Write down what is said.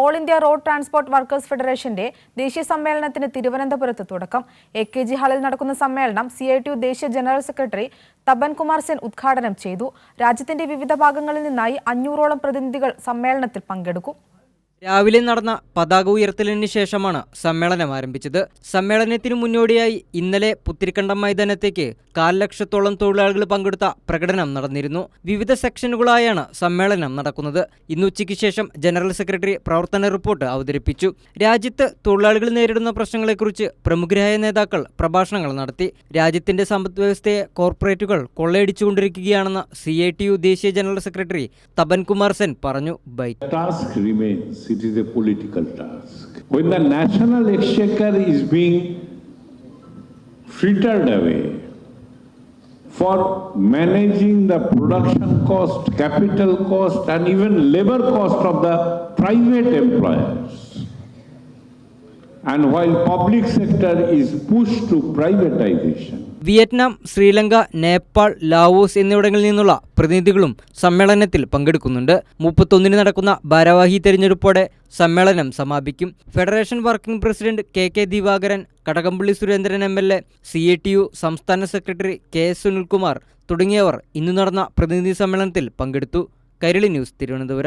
All India road transport workers ഫെഡറേഷന്റെ ദേശീയ സമ്മേളനത്തിന് തിരുവനന്തപുരത്ത് തുടക്കം. എ കെ ജി ഹാളിൽ നടക്കുന്ന സമ്മേളനം സി ഐ ടി യു ദേശീയ ജനറൽ സെക്രട്ടറി തപൻ കുമാർ സെൻ ഉദ്ഘാടനം ചെയ്തു. രാജ്യത്തിന്റെ വിവിധ ഭാഗങ്ങളിൽ നിന്നായി അഞ്ഞൂറോളം പ്രതിനിധികൾ സമ്മേളനത്തിൽ പങ്കെടുക്കും. രാവിലെ നടന്ന പതാക ഉയർത്തലിന് ശേഷമാണ് സമ്മേളനം ആരംഭിച്ചത്. സമ്മേളനത്തിന് മുന്നോടിയായി ഇന്നലെ പുത്തിരിക്കണ്ടം മൈതാനത്തേക്ക് കാൽ ലക്ഷത്തോളം തൊഴിലാളികൾ പങ്കെടുത്ത പ്രകടനം നടന്നിരുന്നു. വിവിധ സെക്ഷനുകളായാണ് സമ്മേളനം നടക്കുന്നത്. ഇന്ന് ഉച്ചയ്ക്ക് ശേഷം ജനറൽ സെക്രട്ടറി പ്രവർത്തന റിപ്പോർട്ട് അവതരിപ്പിച്ചു. രാജ്യത്ത് തൊഴിലാളികൾ നേരിടുന്ന പ്രശ്നങ്ങളെക്കുറിച്ച് പ്രമുഖരായ നേതാക്കൾ പ്രഭാഷണങ്ങൾ നടത്തി. രാജ്യത്തിന്റെ സമ്പദ് വ്യവസ്ഥയെ കോർപ്പറേറ്റുകൾ കൊള്ളയടിച്ചുകൊണ്ടിരിക്കുകയാണെന്ന് സി ഐ ടി യു ദേശീയ ജനറൽ സെക്രട്ടറി തപൻ കുമാർ സെൻ പറഞ്ഞു. Bye. It is a political task. When the national exchequer is being frittered away for managing the production cost, capital cost, and even labor cost of the private employers, and while public sector is pushed to privatization, Vietnam Sri Lanka Nepal Laos എന്നിവിടങ്ങളിൽ നിന്നുള്ള പ്രതിനിധികളും സമ്മേളനത്തിൽ പങ്കെടുക്കുന്നുണ്ട്. മുപ്പത്തൊന്നിന് നടക്കുന്ന ഭാരവാഹി തെരഞ്ഞെടുപ്പോടെ സമ്മേളനം സമാപിക്കും. Federation working president K K Divakaran Kadakampally Surendran M L A C I T U സംസ്ഥാന സെക്രട്ടറി കെ എസ് സുനിൽകുമാർ തുടങ്ങിയവർ ഇന്ന് നടന്ന പ്രതിനിധി സമ്മേളനത്തിൽ പങ്കെടുത്തു. കൈരളി ന്യൂസ് തിരുവനന്തപുരം.